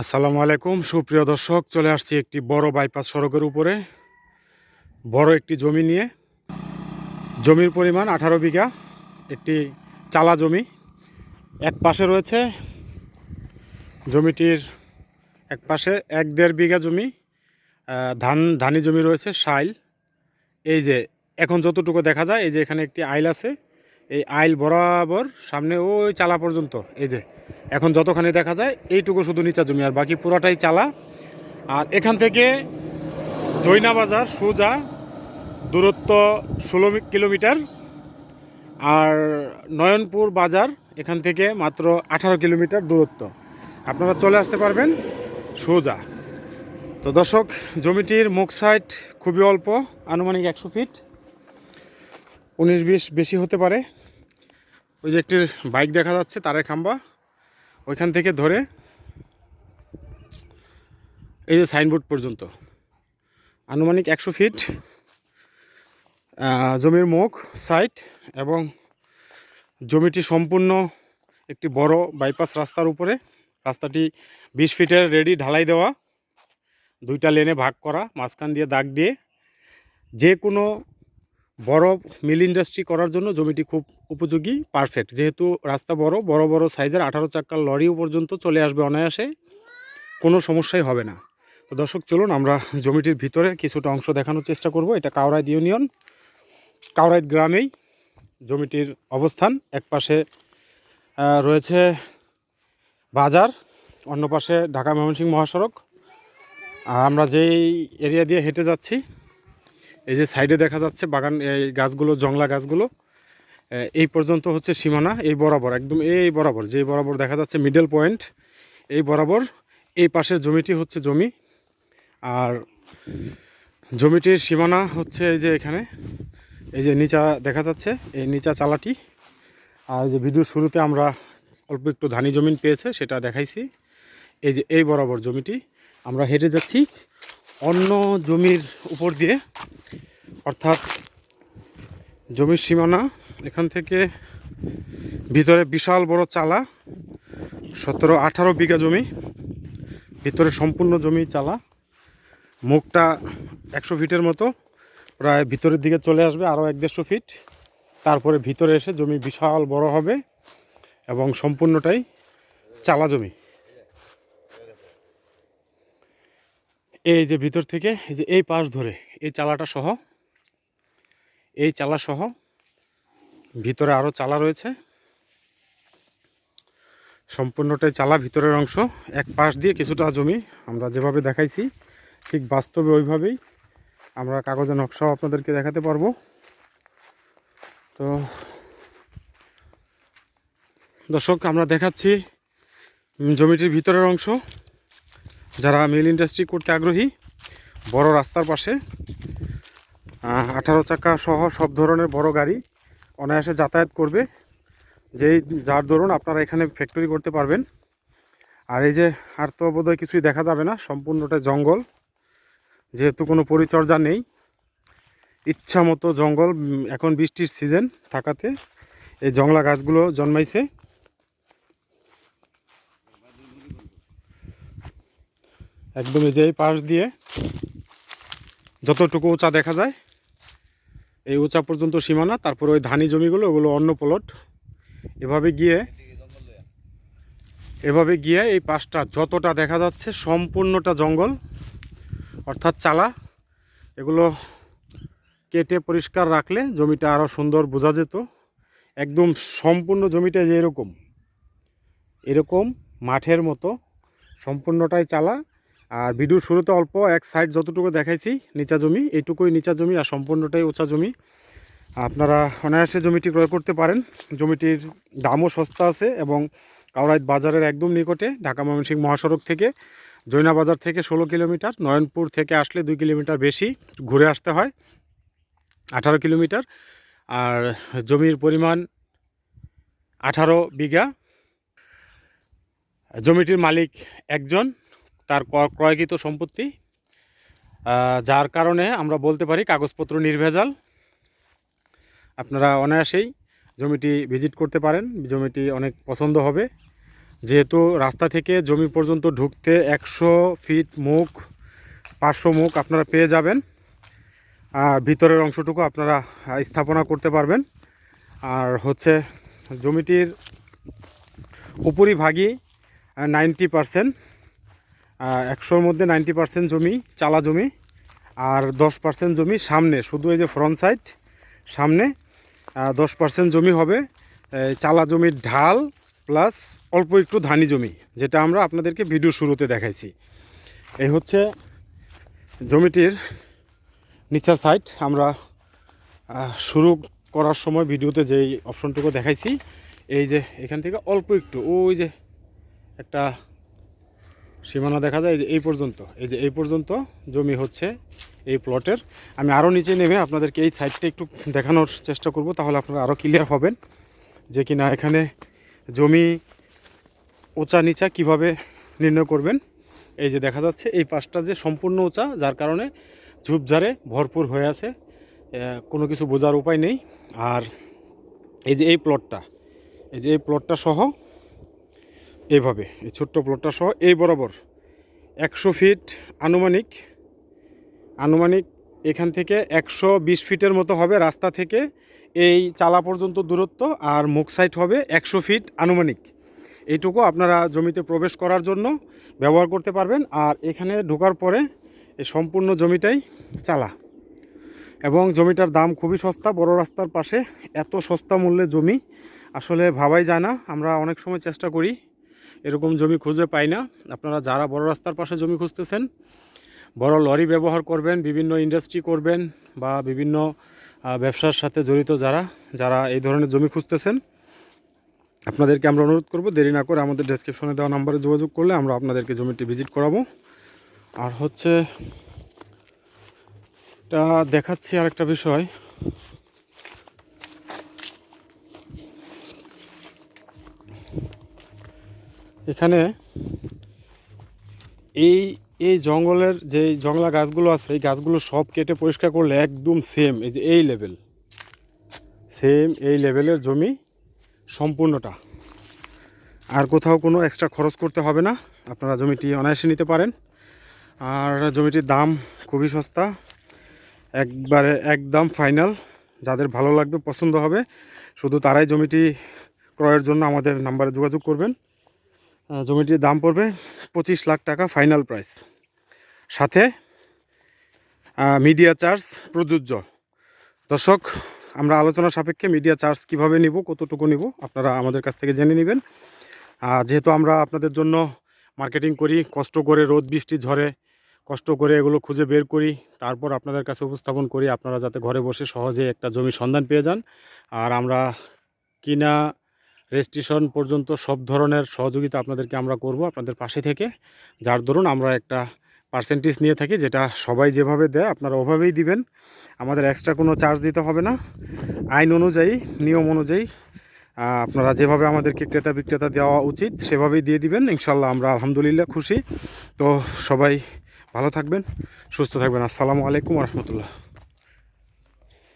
আসসালামু আলাইকুম। সুপ্রিয় দর্শক, চলে আসছি একটি বড় বাইপাস সড়কের উপরে। বড় একটি জমি নিয়ে। জমির পরিমাণ আঠারো বিঘা। একটি চালা জমি এক পাশে রয়েছে। জমিটির এক পাশে এক দেড় বিঘা জমি ধান, ধানি জমি রয়েছে, শাইল। এই যে, এখন যতটুকু দেখা যায়, এই যে এখানে একটি আইল আছে। এই আইল বরাবর সামনে ওই চালা পর্যন্ত। এই যে এখন যতখানি দেখা যায়, এইটুকু শুধু নিচা জমি, আর বাকি পুরাটাই চালা। আর এখান থেকে জৈনা বাজার, সোজা দূরত্ব ষোলো কিলোমিটার। আর নয়নপুর বাজার, এখান থেকে মাত্র আঠারো কিলোমিটার দূরত্ব। আপনারা চলে আসতে পারবেন সোজা। তো দর্শক, জমিটির মুখ সাইড খুবই অল্প, আনুমানিক একশো ফিট। উনিশ বিশ বেশি হতে পারে। ওই যে একটি বাইক দেখা যাচ্ছে, তারের খাম্বা। ওইখান থেকে ধরে এই যে সাইনবোর্ড পর্যন্ত। আনুমানিক একশো ফিট জমির মুখ, সাইট এবং জমিটি সম্পূর্ণ একটি বড় বাইপাস রাস্তার উপরে। রাস্তাটি বিশ ফিটের রেডি ঢালাই দেওয়া। দুইটা লেনে ভাগ করা, মাঝখান দিয়ে দাগ দিয়ে। যে কোনো বড় মিল ইন্ডাস্ট্রি করার জন্য জমিটি খুব উপযোগী, পারফেক্ট। যেহেতু রাস্তা বড় বড় বড় সাইজের আঠারো চাক্কার লরিও পর্যন্ত চলে আসবে অনায়াসে, কোনো সমস্যাই হবে না। তো দর্শক, চলুন আমরা জমিটির ভিতরে কিছুটা অংশ দেখানোর চেষ্টা করব। এটা কাউরাইদ ইউনিয়ন কাউরাইদ গ্রামেই জমিটির অবস্থান। এক পাশে রয়েছে বাজার, অন্য পাশে ঢাকা ময়মনসিংহ মহাসড়ক। আমরা যেই এরিয়া দিয়ে হেঁটে যাচ্ছি এই যে সাইডে দেখা যাচ্ছে বাগান, এই গাছগুলো, জংলা গাছগুলো এই পর্যন্ত হচ্ছে সীমানা, এই বরাবর, একদম এই বরাবর যেই বরাবর দেখা যাচ্ছে মিডল পয়েন্ট এই বরাবর, এই পাশের জমিটি হচ্ছে জমি, আর জমিটির সীমানা হচ্ছে এই যে এখানে, এই যে নিচা দেখা যাচ্ছে, এই নিচা চালাটি, আর যে ভিডিওর শুরুতে আমরা অল্প একটু ধানি জমিন পেয়েছে, সেটা দেখাইছি, এই যে এই বরাবর জমিটি, আমরা হেঁটে যাচ্ছি অন্য জমির উপর দিয়ে, অর্থাৎ জমির সীমানা, এখান থেকে ভিতরে বিশাল বড় চালা, সতেরো আঠারো বিঘা জমি, ভিতরে সম্পূর্ণ জমি চালা। মুখটা একশো ফিটের মতো, প্রায় ভিতরের দিকে চলে আসবে আরও এক দেড়শো ফিট। তারপরে ভিতরে এসে জমি বিশাল বড় হবে এবং সম্পূর্ণটাই চালা জমি। এই যে ভিতর থেকে, এই যে এই পাশ ধরে, এই চালাটা সহ, এই চালা সহ ভিতরে আরও চালা রয়েছে। সম্পূর্ণটাই চালা ভিতরের অংশ, এক পাশ দিয়ে কিছুটা জমি আমরা যেভাবে দেখাইছি, ঠিক বাস্তবে ওইভাবেই আমরা কাগজে নকশাও আপনাদেরকে দেখাতে পারব। তো দর্শক, আমরা দেখাচ্ছি জমিটির ভিতরের অংশ। যারা মিল ইন্ডাস্ট্রি করতে আগ্রহী, বড় রাস্তার পাশে আঠারো চাকা সহ সব ধরনের বড় গাড়ি অনায়াসে যাতায়াত করবে। যেই যার দরুন আপনারা এখানে ফ্যাক্টরি করতে পারবেন। আর এই যে আর তো বোধহয় কিছুই দেখা যাবে না, সম্পূর্ণটা জঙ্গল। যেহেতু কোনো পরিচর্যা নেই ইচ্ছা মতো জঙ্গল এখন বৃষ্টির সিজন থাকাতে এই জংলা গাছগুলো জন্মাইছে। একদম এই যে এই পাশ দিয়ে যতটুকু উঁচা দেখা যায়, এই উঁচা পর্যন্ত সীমানা, তারপর ওই ধানি জমিগুলো, ওগুলো অন্য প্লট এভাবে গিয়ে এভাবে গিয়ে এই পাশটা যতটা দেখা যাচ্ছে সম্পূর্ণটা জঙ্গল, অর্থাৎ চালা, এগুলো কেটে পরিষ্কার রাখলে জমিটা আরও সুন্দর বোঝা যেত। একদম সম্পূর্ণ জমিটা যে এরকম এরকম মাঠের মতো, সম্পূর্ণটাই চালা। আর ভিডিওর শুরুতে অল্প এক সাইড যতটুকু দেখাইছি, নিচা জমি, এইটুকুই নিচা জমি আর সম্পূর্ণটাই উঁচা জমি। আপনারা অনায়াসে জমিটি ক্রয় করতে পারেন। জমিটির দামও সস্তা আছে এবং কাউরাইত বাজারের একদম নিকটে, ঢাকা ময়মনসিংহ মহাসড়ক থেকে, জৈনা বাজার থেকে ষোলো কিলোমিটার, নয়নপুর থেকে আসলে দুই কিলোমিটার বেশি ঘুরে আসতে হয়, আঠারো কিলোমিটার। আর জমির পরিমাণ আঠারো বিঘা। জমিটির মালিক একজন। তার ক্রয়কৃত সম্পত্তি যার কারণে আমরা বলতে পারি কাগজপত্র নির্ভেজাল। আপনারা অনায়াসেই জমিটি ভিজিট করতে পারেন, জমিটি অনেক পছন্দ হবে। যেহেতু রাস্তা থেকে জমি পর্যন্ত ঢুকতে একশো ফিট মুখ, পাঁচশো মুখ আপনারা পেয়ে যাবেন। আর ভিতরের অংশটুকু আপনারা স্থাপনা করতে পারবেন। আর হচ্ছে জমিটির উপরিভাগই নাইনটি পারসেন্ট। একশোর মধ্যে নাইনটি পারসেন্ট জমি, চালা জমি, আর দশ পার্সেন্ট জমি সামনে, শুধু এই যে ফ্রন্ট সাইড সামনে দশ পার্সেন্ট জমি হবে। চালা জমির ঢাল প্লাস অল্প একটু ধানি জমি, যেটা আমরা আপনাদেরকে ভিডিও শুরুতে দেখাইছি। এই হচ্ছে জমিটির নিচা সাইড আমরা শুরু করার সময় ভিডিওতে যেই অপশনটুকু দেখাইছি, এই যে এখান থেকে অল্প একটু, ওই যে একটা সীমানা দেখা যায় এই পর্যন্ত, এই যে এই পর্যন্ত জমি হচ্ছে এই প্লটের। আমি আরও নিচে নেমে আপনাদেরকে এই সাইডটা একটু দেখানোর চেষ্টা করব, তাহলে আপনারা আরও ক্লিয়ার হবেন যে কিনা এখানে জমি উঁচা নিচা কীভাবে নির্ণয় করবেন। এই যে দেখা যাচ্ছে এই পাশটা যে সম্পূর্ণ উঁচা যার কারণে ঝুপঝাড়ে ভরপুর হয়ে আছে কোনো কিছু বোঝার উপায় নেই। আর এই যে এই প্লটটা এই যে এই প্লটটা সহ এইভাবে, এই ছোট্ট প্লটটা সহ, এই বরাবর একশো ফিট আনুমানিক আনুমানিক এখান থেকে একশো বিশ ফিটের মতো হবে রাস্তা থেকে এই চালা পর্যন্ত দূরত্ব আর মুখ সাইড হবে একশো ফিট আনুমানিক। এইটুকু আপনারা জমিতে প্রবেশ করার জন্য ব্যবহার করতে পারবেন আর এখানে ঢোকার পরে এই সম্পূর্ণ জমিটাই চালা। এবং জমিটার দাম খুবই সস্তা, বড় রাস্তার পাশে এত সস্তা মূল্যে জমি আসলে ভাবাই যায় না। আমরা অনেক সময় চেষ্টা করি এরকম জমি খুঁজে পাই না। আপনারা যারা বড় রাস্তার পাশে জমি খুঁজতেছেন, বড় লরি ব্যবহার করবেন, বিভিন্ন ইন্ডাস্ট্রি করবেন বা বিভিন্ন ব্যবসার সাথে জড়িত যারা যারা এই ধরনের জমি খুঁজতেছেন, আপনাদেরকে আমরা অনুরোধ করব, দেরি না করে আমাদের ডেসক্রিপশনে দেওয়া নাম্বারে যোগাযোগ করলে আমরা আপনাদেরকে জমিটি ভিজিট করাবো। আর হচ্ছে এটা দেখাচ্ছি আরেকটা বিষয়। এখানে এই এই জঙ্গলের যে জংলা গাছগুলো আছে, এই গাছগুলো সব কেটে পরিষ্কার করলে একদম সেম এই যে এই লেভেল সেম এই লেভেলের জমি সম্পূর্ণটা। আর কোথাও কোনো এক্সট্রা খরচ করতে হবে না। আপনারা জমিটি অনায়াসে নিতে পারেন। আর জমিটির দাম খুবই সস্তা। একবারে একদম ফাইনাল যাদের ভালো লাগবে, পছন্দ হবে, শুধু তারাই জমিটি ক্রয়ের জন্য আমাদের নাম্বারে যোগাযোগ করবেন। জমিটির দাম পড়বে পঁচিশ লাখ টাকা ফাইনাল প্রাইস সাথে মিডিয়া চার্জ প্রযোজ্য। দর্শক, আমরা আলোচনা সাপেক্ষে মিডিয়া চার্জ কীভাবে নিব, কতটুকু নিব, আপনারা আমাদের কাছ থেকে জেনে নেবেন। যেহেতু আমরা আপনাদের জন্য মার্কেটিং করি, কষ্ট করে রোদ, বৃষ্টি ঝরে কষ্ট করে এগুলো খুঁজে বের করি, তারপর আপনাদের কাছে উপস্থাপন করি, আপনারা যাতে ঘরে বসে সহজে একটা জমির সন্ধান পেয়ে যান। আর আমরা কিনা রেজিস্ট্রেশন পর্যন্ত সব ধরনের সহযোগিতা আপনাদেরকে আমরা করব আপনাদের পাশে থেকে। যার দরুন আমরা একটা পার্সেন্টেজ নিয়ে থাকি যেটা সবাই যেভাবে দেয় আপনারা ওভাবেই দিবেন। আমাদের এক্সট্রা কোনো চার্জ দিতে হবে না। আইন অনুযায়ী, নিয়ম অনুযায়ী আপনারা যেভাবে আমাদেরকে ক্রেতা বিক্রেতা দেওয়া উচিত সেভাবেই দিয়ে দিবেন। ইনশাল্লাহ আমরা আলহামদুলিল্লাহ খুশি। তো সবাই ভালো থাকবেন, সুস্থ থাকবেন। আসসালামু আলাইকুম রহমতুল্লাহ।